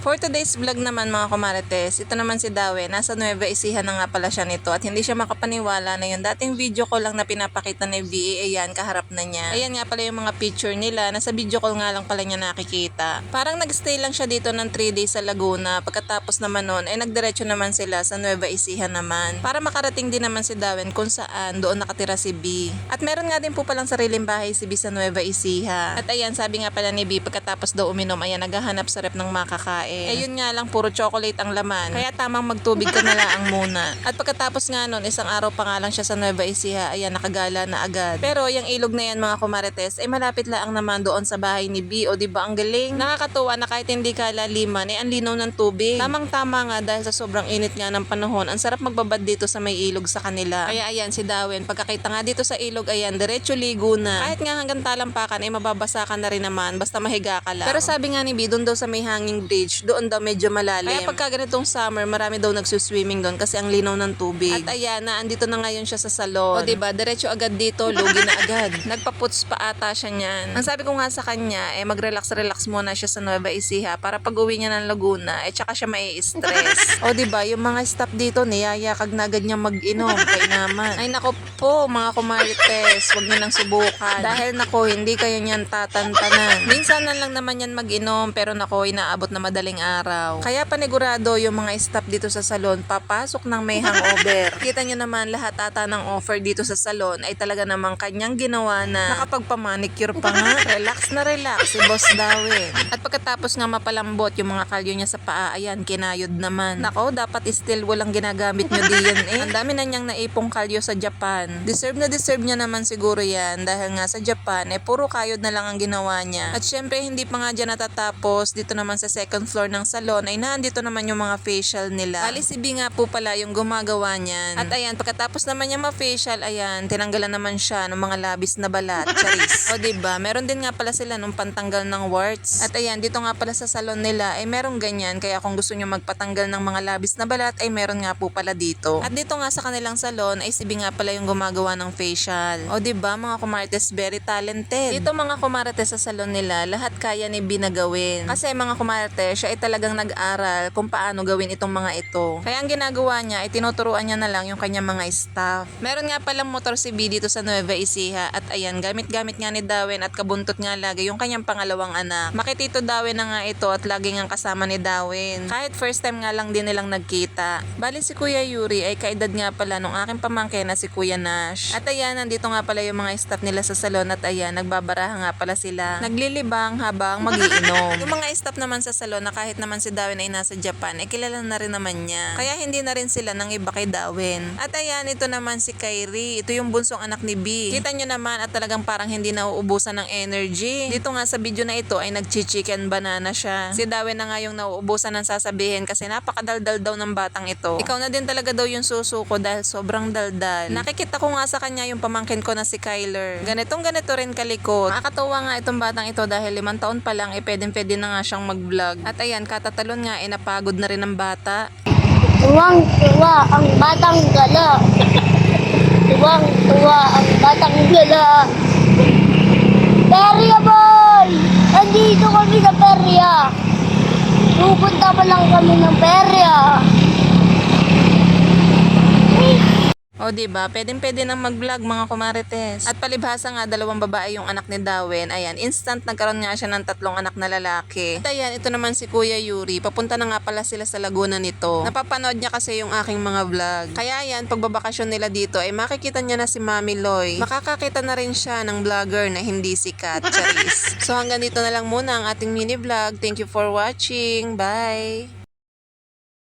For today's vlog naman mga kumarites, ito naman si Dawe, nasa Nueva Ecija na nga pala siya nito at hindi siya makapaniwala na yung dating video call lang na pinapakita ni B, ayan, kaharap na niya. Ayan nga pala yung mga picture nila, nasa video call nga lang pala niya nakikita. Parang nagstay lang siya dito ng 3 days sa Laguna, pagkatapos naman nun, ay nagdiretso naman sila sa Nueva Ecija naman. Para makarating din naman si Dawen kung saan doon nakatira si B. At meron nga din po palang sariling bahay si B sa Nueva Ecija. At ayan, sabi nga pala ni B, pagkatapos daw uminom, ayan, naghahanap sa rep ng makakain. Eh yun nga lang, puro chocolate ang laman. Kaya tamang magtubig ka na lang muna. At pagkatapos nga nun, isang araw pa nga lang siya sa Nueva Ecija, ayan, nakagala na agad. Pero yung ilog na yan mga kumarites, ay malapit lang naman doon sa bahay ni B. O di ba ang galing? Nakakatuwa na kahit hindi ka laliman, eh ang linaw ng tubig. Tamang tama nga dahil sa sobrang init nga ng panahon, ang sarap magbabad dito sa may ilog sa kanila. Kaya ayan si Dawen, pagkakita nga dito sa ilog, ayan, diretso ligo na. Kahit nga hanggang talampakan, ay mababasa ka na rin naman, basta mahiga ka lang. Pero sabi nga ni B, doon daw sa may hanging bridge, doon daw medyo malalim. Kaya pagka ganitong summer, marami daw nagsuswimming doon kasi ang linaw ng tubig. At ayan, na andito na ngayon siya sa salon. O diba, diretso agad dito, lugi na agad. Nagpaputs pa ata siya niyan. Ang sabi ko nga sa kanya, eh mag-relax-relax muna siya sa Nueva Ecija para pag uwi niya ng Laguna, eh tsaka siya mai stress o diba, yung mga staff dito, niyayakag na agad niya mag-inom. Kaya naman. Ay nako po, mga kumarites, wag niyo nang subukan. Dahil nako, hindi kayo niyan tatantanan. Minsan na lang naman yan mag-inom, pero nako, inaabot na madaling araw. Kaya panigurado yung mga staff dito sa salon, papasok ng may hangover. Kita nyo naman, lahat ata ng offer dito sa salon ay talaga namang kanyang ginawa na nakapagpamanicure pa nga. Relax na relax si Boss Dawin. At pagkatapos nga mapalambot yung mga kalyo niya sa paa, ayan, kinayod naman. Nako, dapat still walang ginagamit nyo diyan eh. Ang dami na niyang naipong kalyo sa Japan. Deserve na deserve niya naman siguro yan dahil nga sa Japan, eh puro kayod na lang ang ginawa niya. At syempre, hindi pa nga dyan natatapos. Dito naman sa second floor ng salon ay nandito naman yung mga facial nila. Ali si B nga po pala yung gumagawa niyan. At ayan, pagkatapos naman niya ma-facial, ayan, tinanggalan naman siya ng mga labis na balat. Charis. o diba, meron din nga pala sila nung pantanggal ng warts. At ayan, dito nga pala sa salon nila ay merong ganyan. Kaya kung gusto nyo magpatanggal ng mga labis na balat ay meron nga po pala dito. At dito nga sa kanilang salon ay si B nga pala yung gumagawa ng facial. O diba, mga kumartes very talented. Dito mga kumartes sa salon nila, lahat kaya ni B na gawin. Kasi mga kumarte, siya ay talagang nag-aral kung paano gawin itong mga ito. Kaya ang ginagawa niya ay tinuturuan niya na lang yung kanyang mga staff. Meron nga palang motor si B dito sa Nueva Ecija at ayan, gamit-gamit nga ni Darwin at kabuntot nga lagi yung kanyang pangalawang anak. Makitito Darwin na nga ito at lagi nga kasama ni Darwin. Kahit first time nga lang din nilang nagkita. Bali si Kuya Yuri ay kaedad nga pala nung aking pamangkin na si Kuya Nash. At ayan, nandito nga pala yung mga staff nila sa salon at ayan, nagbabaraha nga pala sila. Naglilibang habang magiinom. yung mga staff naman sa salon na kahit naman si Darwin ay nasa Japan, ay kilala na rin naman niya. Kaya hindi na rin sila nang iba kay Darwin. At ayan, ito naman si Kyrie. Ito yung bunsong anak ni B. Kita nyo naman at talagang parang hindi nauubusan ng energy. Dito nga sa video na ito ay nag-chicken banana siya. Si Darwin na nga yung nauubusan ng sasabihin kasi napakadaldal daw ng batang ito. Ikaw na din talaga daw yung susuko dahil sobrang daldal. Nakikita ko nga sa kanya yung pamangkin ko na si Kyler. Ganitong ganito rin kalikot. Nakakatawa nga itong batang ito dahil limang taon pa lang eh pwedeng pwede na nga siyang mag-vlog. At ayan, katatalon nga eh napagod na rin ang bata. Tuwang-tuwa ang batang gala. Tuwang-tuwa ang batang gala. Perya boy! Nandito kami sa perya. Pupunta pa lang kami ng perya. O di ba? Pwedeng pwede nang mag-vlog mga kumarites. At palibhasa nga dalawang babae yung anak ni Darwin. Ayan, instant nagkaroon nga siya ng tatlong anak na lalaki. At ayan, ito naman si Kuya Yuri. Papunta na nga pala sila sa Laguna nito. Napapanood niya kasi yung aking mga vlog. Kaya ayan, pagbabakasyon nila dito ay makikita niya na si Mami Loy. Makakakita na rin siya ng vlogger na hindi sikat. Charis. so hanggang dito na lang muna ang ating mini vlog. Thank you for watching. Bye!